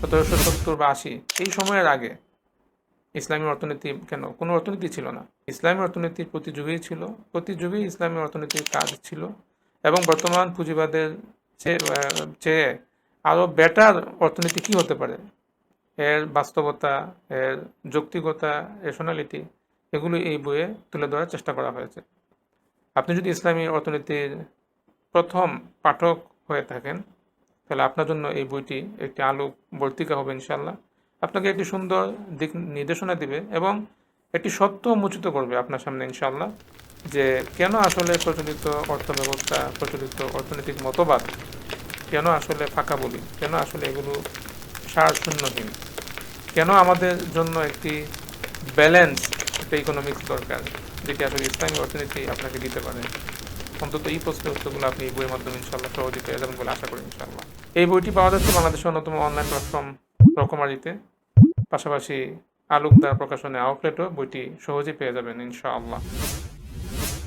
সতেরোশো সত্তর বা আশি, এই সময়ের আগে ইসলামী অর্থনীতি কেন? কোনো অর্থনীতি ছিল না। ইসলামী অর্থনীতির প্রতি যুগেই ছিল, প্রতি যুগেই ইসলামী অর্থনীতির কাজ ছিল এবং বর্তমান পুঁজিবাদের চেয়ে আরও বেটার অর্থনীতি কী হতে পারে? এর বাস্তবতা, এর যৌক্তিকতা রেশনালিটি এগুলো এই বইয়ে তুলে ধরার চেষ্টা করা হয়েছে। আপনি যদি ইসলামী অর্থনীতির প্রথম পাঠক হয়ে থাকেন তাহলে আপনার জন্য এই বইটি একটি আলোক বর্তিকা হবে ইনশাল্লাহ আপনাকে একটি সুন্দর দিক নির্দেশনা দিবে এবং একটি সত্য উন্মোচিত করবে আপনার সামনে ইনশাল্লাহ যে কেন আসলে প্রচলিত অর্থ ব্যবস্থা প্রচলিত অর্থনৈতিক মতবাদ কেন আসলে ফাঁকা বলি? কেন আসলে এগুলো সার শূন্যহীন কেন আমাদের জন্য একটি ব্যালেন্স একটা ইকোনমিক্স দরকার, যেটি আসলে ইসলামী অর্থনীতি আপনাকে দিতে পারে? অন্তত এই প্রশ্নের উত্তরগুলো আপনি এই বইয়ের মাধ্যমে ইনশাল্লাহ সহজে পেয়ে যাবেন বলে আশা করি ইনশাল্লাহ এই বইটি পাওয়া যাচ্ছে বাংলাদেশের অন্যতম অনলাইন প্ল্যাটফর্ম রকমারিতে, পাশাপাশি আলুকদার প্রকাশনে আউটলেটও বইটি সহজে পেয়ে যাবেন ইনশাআল্লাহ।